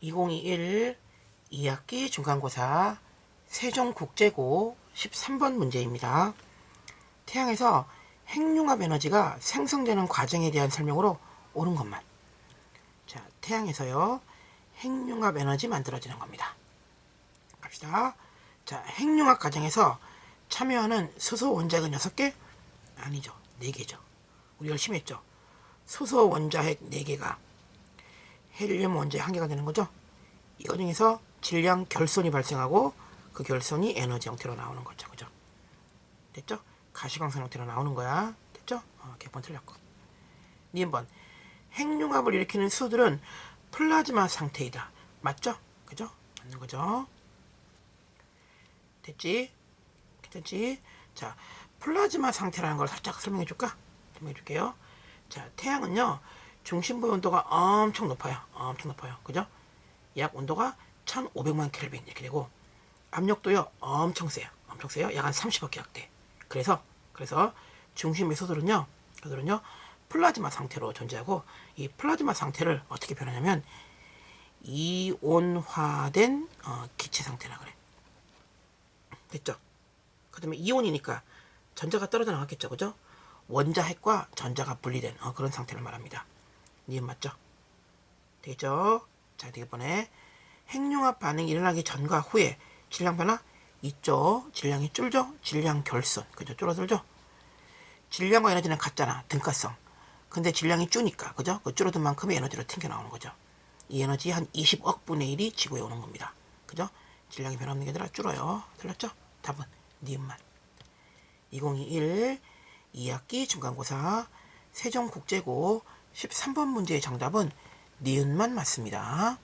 2021 2학기 중간고사 세종국제고 13번 문제입니다. 태양에서 핵융합 에너지가 생성되는 과정에 대한 설명으로 옳은 것만. 자, 태양에서요. 핵융합 에너지 만들어지는 겁니다. 갑시다. 자, 핵융합 과정에서 참여하는 수소 원자핵 6개? 아니죠. 4개죠. 우리 열심히 했죠. 수소 원자핵 4개가 헬륨 원자의 한 개가 되는 거죠. 이 과정에서 질량 결손이 발생하고 그 결손이 에너지 형태로 나오는 거죠. 그죠? 됐죠? 가시광선 형태로 나오는 거야. 됐죠? 어, 개번 틀렸고. 니번 핵융합을 일으키는 수들은 플라즈마 상태이다. 맞죠? 그죠? 맞는 거죠? 됐지? 괜찮지? 자, 플라즈마 상태라는 걸 살짝 설명해 줄까? 설명해 줄게요. 자, 태양은요, 중심부의 온도가 엄청 높아요. 엄청 높아요. 그죠? 약 온도가 1500만 켈빈 이렇게 되고, 압력도요, 엄청 세요. 엄청 세요. 약 한 30억 계약돼. 그래서, 그래서 중심의 소들은요, 소들은요, 플라즈마 상태로 존재하고, 이 플라즈마 상태를 어떻게 표현하냐면, 이온화된 어, 기체 상태라 그래. 됐죠? 그 다음에 이온이니까 전자가 떨어져 나왔겠죠, 그죠? 원자 핵과 전자가 분리된 어, 그런 상태를 말합니다. 니은 맞죠? 되겠죠? 자, 되겠번에 핵융합 반응이 일어나기 전과 후에 질량 변화 있죠? 질량이 줄죠? 질량 결손, 그죠? 줄어들죠? 질량과 에너지는 같잖아, 등가성. 근데 질량이 줄니까, 그죠? 그 줄어든 만큼의 에너지로 튕겨 나오는 거죠. 이 에너지 한 20억 분의 1이 지구에 오는 겁니다. 그죠? 질량이 변함없는 게 아니라 줄어요. 틀렸죠? 답은 니은만. 2021 2학기 중간고사 세종국제고 13번 문제의 정답은 니은만 맞습니다.